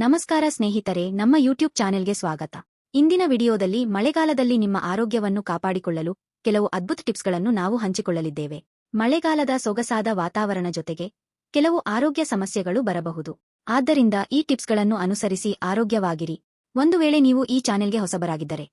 ನಮಸ್ಕಾರ ಸ್ನೇಹಿತರೆ, ನಮ್ಮ ಯೂಟ್ಯೂಬ್ ಚಾನೆಲ್ಗೆ ಸ್ವಾಗತ. ಇಂದಿನ ವಿಡಿಯೋದಲ್ಲಿ ಮಳೆಗಾಲದಲ್ಲಿ ನಿಮ್ಮ ಆರೋಗ್ಯವನ್ನು ಕಾಪಾಡಿಕೊಳ್ಳಲು ಕೆಲವು ಅದ್ಭುತ ಟಿಪ್ಸ್ಗಳನ್ನು ನಾವು ಹಂಚಿಕೊಳ್ಳಲಿದ್ದೇವೆ. ಮಳೆಗಾಲದ ಸೊಗಸಾದ ವಾತಾವರಣ ಜೊತೆಗೆ ಕೆಲವು ಆರೋಗ್ಯ ಸಮಸ್ಯೆಗಳು ಬರಬಹುದು. ಆದ್ದರಿಂದ ಈ ಟಿಪ್ಸ್ಗಳನ್ನು ಅನುಸರಿಸಿ ಆರೋಗ್ಯವಾಗಿರಿ. ಒಂದು ವೇಳೆ ನೀವು ಈ ಚಾನೆಲ್ಗೆ ಹೊಸಬರಾಗಿದ್ದರೆ,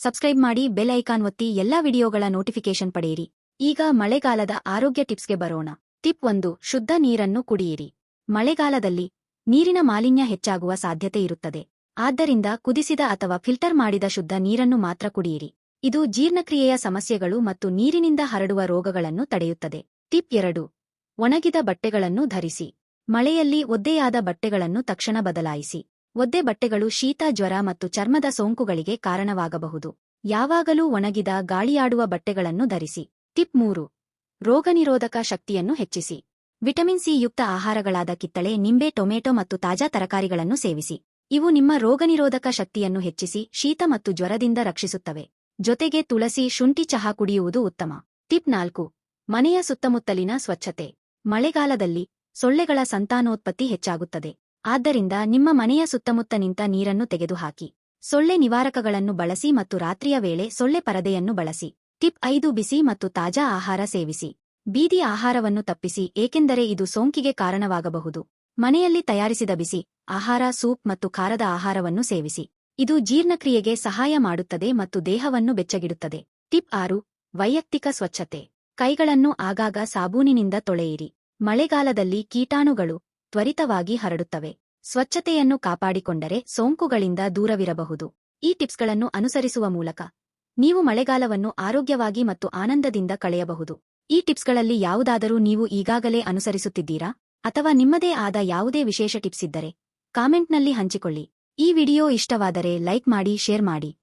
ಸಬ್ಸ್ಕ್ರೈಬ್ ಮಾಡಿ ಬೆಲ್ ಐಕಾನ್ ಒತ್ತಿ ಎಲ್ಲಾ ವಿಡಿಯೋಗಳ ನೋಟಿಫಿಕೇಶನ್ ಪಡೆಯಿರಿ. ಈಗ ಮಳೆಗಾಲದ ಆರೋಗ್ಯ ಟಿಪ್ಸ್ಗೆ ಬರೋಣ. ಟಿಪ್ ಒಂದು, ಶುದ್ಧ ನೀರನ್ನು ಕುಡಿಯಿರಿ. ಮಳೆಗಾಲದಲ್ಲಿ ನೀರಿನ ಮಾಲಿನ್ಯ ಹೆಚ್ಚಾಗುವ ಸಾಧ್ಯತೆ ಇರುತ್ತದೆ. ಆದ್ದರಿಂದ ಕುದಿಸಿದ ಅಥವಾ ಫಿಲ್ಟರ್ ಮಾಡಿದ ಶುದ್ಧ ನೀರನ್ನು ಮಾತ್ರ ಕುಡಿಯಿರಿ. ಇದು ಜೀರ್ಣಕ್ರಿಯೆಯ ಸಮಸ್ಯೆಗಳು ಮತ್ತು ನೀರಿನಿಂದ ಹರಡುವ ರೋಗಗಳನ್ನು ತಡೆಯುತ್ತದೆ. ಟಿಪ್ ಎರಡು. ಒಣಗಿದ ಬಟ್ಟೆಗಳನ್ನು ಧರಿಸಿ. ಮಳೆಯಲ್ಲಿ ಒದ್ದೆಯಾದ ಬಟ್ಟೆಗಳನ್ನು ತಕ್ಷಣ ಬದಲಾಯಿಸಿ. ಒದ್ದೆ ಬಟ್ಟೆಗಳು ಶೀತ, ಜ್ವರ ಮತ್ತು ಚರ್ಮದ ಸೋಂಕುಗಳಿಗೆ ಕಾರಣವಾಗಬಹುದು. ಯಾವಾಗಲೂ ಒಣಗಿದ, ಗಾಳಿಯಾಡುವ ಬಟ್ಟೆಗಳನ್ನು ಧರಿಸಿ. ಟಿಪ್ ಮೂರು. ರೋಗನಿರೋಧಕ ಶಕ್ತಿಯನ್ನು ಹೆಚ್ಚಿಸಿ. ವಿಟಮಿನ್ ಸಿ ಯುಕ್ತ ಆಹಾರಗಳಾದ ಕಿತ್ತಳೆ, ನಿಂಬೆ, ಟೊಮೆಟೊ ಮತ್ತು ತಾಜಾ ತರಕಾರಿಗಳನ್ನು ಸೇವಿಸಿ. ಇವು ನಿಮ್ಮ ರೋಗನಿರೋಧಕ ಶಕ್ತಿಯನ್ನು ಹೆಚ್ಚಿಸಿ, ಶೀತ ಮತ್ತು ಜ್ವರದಿಂದ ರಕ್ಷಿಸುತ್ತವೆ. ಜೊತೆಗೆ ತುಳಸಿ, ಶುಂಠಿ ಚಹಾ ಕುಡಿಯುವುದು ಉತ್ತಮ. ಟಿಪ್ ನಾಲ್ಕು, ಮನೆಯ ಸುತ್ತಮುತ್ತಲಿನ ಸ್ವಚ್ಛತೆ. ಮಳೆಗಾಲದಲ್ಲಿ ಸೊಳ್ಳೆಗಳ ಸಂತಾನೋತ್ಪತ್ತಿ ಹೆಚ್ಚಾಗುತ್ತದೆ. ಆದ್ದರಿಂದ ನಿಮ್ಮ ಮನೆಯ ಸುತ್ತಮುತ್ತ ನಿಂತ ನೀರನ್ನು ತೆಗೆದುಹಾಕಿ. ಸೊಳ್ಳೆ ನಿವಾರಕಗಳನ್ನು ಬಳಸಿ ಮತ್ತು ರಾತ್ರಿಯ ವೇಳೆ ಸೊಳ್ಳೆ ಪರದೆಯನ್ನು ಬಳಸಿ. ಟಿಪ್ ಐದು, ಬಿಸಿ ಮತ್ತು ತಾಜಾ ಆಹಾರ ಸೇವಿಸಿ. ಬೀದಿ ಆಹಾರವನ್ನು ತಪ್ಪಿಸಿ, ಏಕೆಂದರೆ ಇದು ಸೋಂಕಿಗೆ ಕಾರಣವಾಗಬಹುದು. ಮನೆಯಲ್ಲಿ ತಯಾರಿಸಿದ ಬಿಸಿ ಆಹಾರ, ಸೂಪ್ ಮತ್ತು ಖಾರದ ಆಹಾರವನ್ನು ಸೇವಿಸಿ. ಇದು ಜೀರ್ಣಕ್ರಿಯೆಗೆ ಸಹಾಯ ಮಾಡುತ್ತದೆ ಮತ್ತು ದೇಹವನ್ನು ಬೆಚ್ಚಗಿಡುತ್ತದೆ. ಟಿಪ್ ಆರು, ವೈಯಕ್ತಿಕ ಸ್ವಚ್ಛತೆ. ಕೈಗಳನ್ನು ಆಗಾಗ ಸಾಬೂನಿನಿಂದ ತೊಳೆಯಿರಿ. ಮಳೆಗಾಲದಲ್ಲಿ ಕೀಟಾಣುಗಳು ತ್ವರಿತವಾಗಿ ಹರಡುತ್ತವೆ. ಸ್ವಚ್ಛತೆಯನ್ನು ಕಾಪಾಡಿಕೊಂಡರೆ ಸೋಂಕುಗಳಿಂದ ದೂರವಿರಬಹುದು. ಈ ಟಿಪ್ಸ್ಗಳನ್ನು ಅನುಸರಿಸುವ ಮೂಲಕ ನೀವು ಮಳೆಗಾಲವನ್ನು ಆರೋಗ್ಯವಾಗಿ ಮತ್ತು ಆನಂದದಿಂದ ಕಳೆಯಬಹುದು. ಈ ಟಿಪ್ಸ್ಗಳಲ್ಲಿ ಯಾವುದಾದರೂ ನೀವು ಈಗಾಗಲೇ ಅನುಸರಿಸುತ್ತಿದ್ದೀರಾ? ಅಥವಾ ನಿಮ್ಮದೇ ಆದ ಯಾವುದೇ ವಿಶೇಷ ಟಿಪ್ಸ್ ಇದ್ದರೆ, ಕಾಮೆಂಟ್ನಲ್ಲಿ ಹಂಚಿಕೊಳ್ಳಿ. ಈ ವಿಡಿಯೋ ಇಷ್ಟವಾದರೆ ಲೈಕ್ ಮಾಡಿ, ಶೇರ್ ಮಾಡಿ.